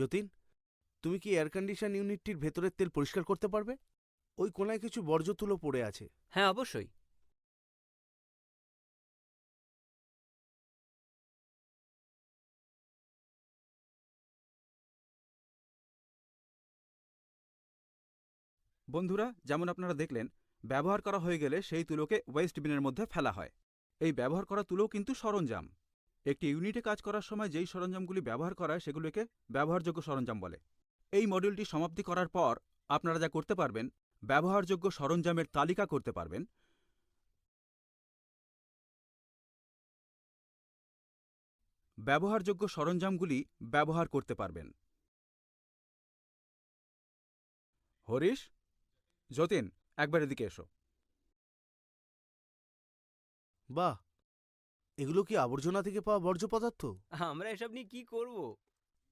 যতীন তুমি কি air condition ইউনিটটির ভেতরের তেল পরিষ্কার করতে পারবে? ওই কোনায় কিছু বর্জ্য তুলো পড়ে আছে। হ্যাঁ অবশ্যই। বন্ধুরা যেমন আপনারা দেখলেন ব্যবহার করা হয়ে গেলে সেই তুলোকে ওয়েস্ট বিনের মধ্যে ফেলা হয়। এই ব্যবহার করা তুলো কিন্তু সরঞ্জাম। একটি ইউনিটে কাজ করার সময় যেই সরঞ্জামগুলি ব্যবহার করা হয় সেগুলোকে ব্যবহারযোগ্য সরঞ্জাম বলে। এই মডিউলটি সমাপ্তি করার পর আপনারা যা করতে পারবেন, ব্যবহারযোগ্য সরঞ্জামের তালিকা করতে পারবেন। ব্যবহারযোগ্য সরঞ্জামগুলি ব্যবহার করতে পারবেন। হরিশ, যতীন, একবার এদিকে এসো। বাহ! এগুলো কি আবর্জনা থেকে পাওয়া বর্জ্য পদার্থ? আমরা এসব নিয়ে কি করব?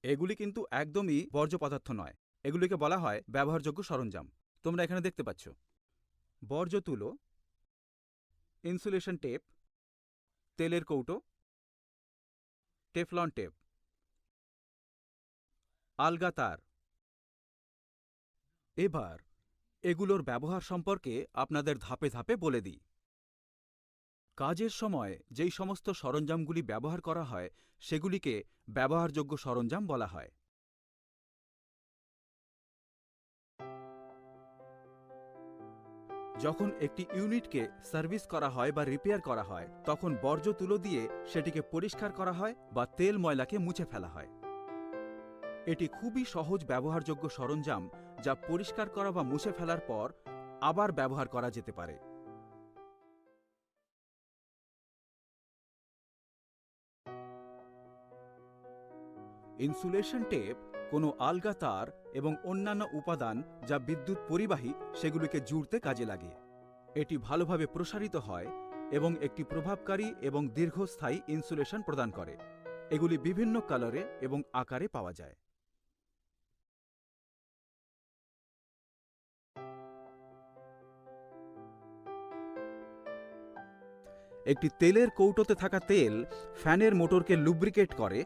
এগুলি কিন্তু একদমই বর্জ্য পদার্থ নয়। এগুলিকে বলা হয় ব্যবহারযোগ্য সরঞ্জাম। তোমরা এখানে দেখতে পাচ্ছ। বর্জ্য তুলো ইনসুলেশন টেপ তেলের কৌটো টেফলন টেপ আলগা তার। এবার এগুলোর ব্যবহার সম্পর্কে আপনাদের ধাপে ধাপে বলে দিই। কাজের সময় যেই সমস্ত সরঞ্জামগুলি ব্যবহার করা হয়, সেগুলিকে ব্যবহারযোগ্য সরঞ্জাম বলা হয়। যখন একটি ইউনিটকে সার্ভিস করা হয় বা রিপেয়ার করা হয়, তখন বর্জ্য তুলো দিয়ে সেটিকে পরিষ্কার করা হয় বা তেল ময়লাকে মুছে ফেলা হয়। এটি খুবই সহজ ব্যবহারযোগ্য সরঞ্জাম যা পরিষ্কার করা বা মুছে ফেলার পর আবার ব্যবহার করা যেতে পারে। ইনসুলেশন টেপ, কোনো আলগা তার এবং অন্যান্য উপাদান যা বিদ্যুৎ পরিবাহী সেগুলিকে জুড়তে কাজে লাগে। এটি ভালোভাবে প্রসারিত হয় এবং একটি প্রভাবকারী এবং দীর্ঘস্থায়ী ইনসুলেশন প্রদান করে। এগুলি বিভিন্ন কালারে এবং আকারে পাওয়া যায়। একটি তেলের কৌটোতে থাকা তেল ফ্যানের মোটরকে লুব্রিকেট করে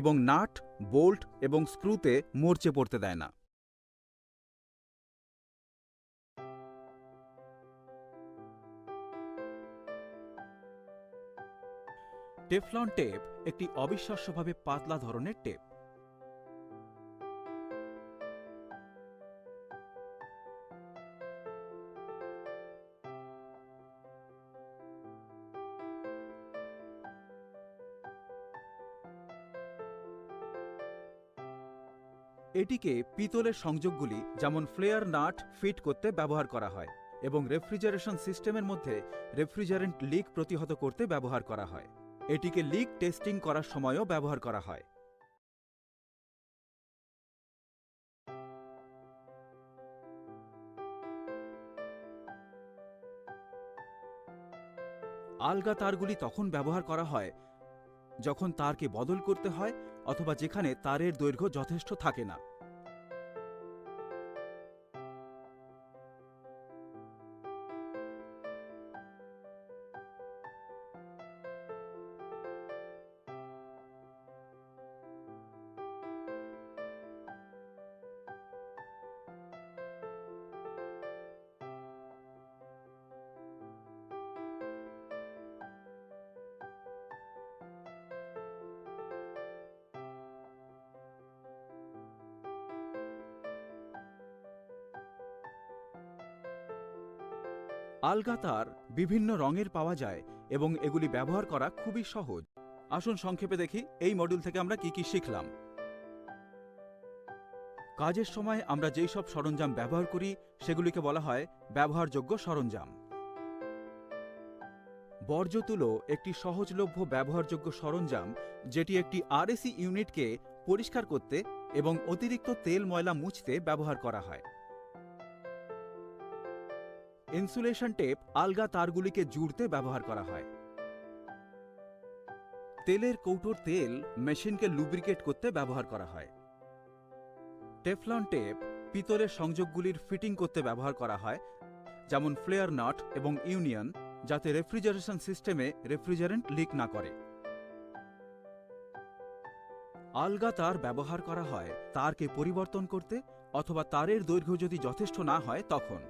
এবং নাট, বোল্ট এবং স্ক্রুতে মরচে পড়তে দেয় না। টেফলন টেপ একটি অবিশ্বাস্যভাবে পাতলা ধরনের টেপ। এটিকে পিতলের সংযোগগুলি, যেমন ফ্লেয়ার নাট, ফিট করতে ব্যবহার করা হয় এবং রেফ্রিজারেশন সিস্টেমের মধ্যে রেফ্রিজারেন্ট লিক প্রতিহত করতে ব্যবহার করা হয়। এটিকে লিক টেস্টিং করার সময়ও ব্যবহার করা হয়। আলগা তারগুলি তখন ব্যবহার করা হয়, যখন তারকে বদল করতে হয় অথবা যেখানে তারের দৈর্ঘ্য যথেষ্ট থাকে না। আলগা তার বিভিন্ন রঙের পাওয়া যায় এবং এগুলি ব্যবহার করা খুবই সহজ। আসুন সংক্ষেপে দেখি এই মডিউল থেকে আমরা কি কি শিখলাম। কাজের সময় আমরা যেই সব সরঞ্জাম ব্যবহার করি, সেগুলিকে বলা হয় ব্যবহারযোগ্য সরঞ্জাম। বর্জ্য তুলো একটি সহজলভ্য ব্যবহারযোগ্য সরঞ্জাম, যেটি একটি আরএসি ইউনিটকে পরিষ্কার করতে এবং অতিরিক্ত তেল ময়লা মুছতে ব্যবহার করা হয়। ইনসুলেশন টেপ আলগা তারগুলিকে জুড়তে ব্যবহার করা হয়। তেলের কৌটোর তেল মেশিনকে লুব্রিকেট করতে ব্যবহার করা হয়। টেফলন টেপ পিতলের সংযোগগুলির ফিটিং করতে ব্যবহার করা হয়, যেমন ফ্লেয়ার নট এবং ইউনিয়ন, যাতে রেফ্রিজারেশন সিস্টেমে রেফ্রিজারেন্ট লিক না করে। আলগা তার ব্যবহার করা হয় তারকে পরিবর্তন করতে অথবা তারের দৈর্ঘ্য যদি যথেষ্ট না হয় তখন।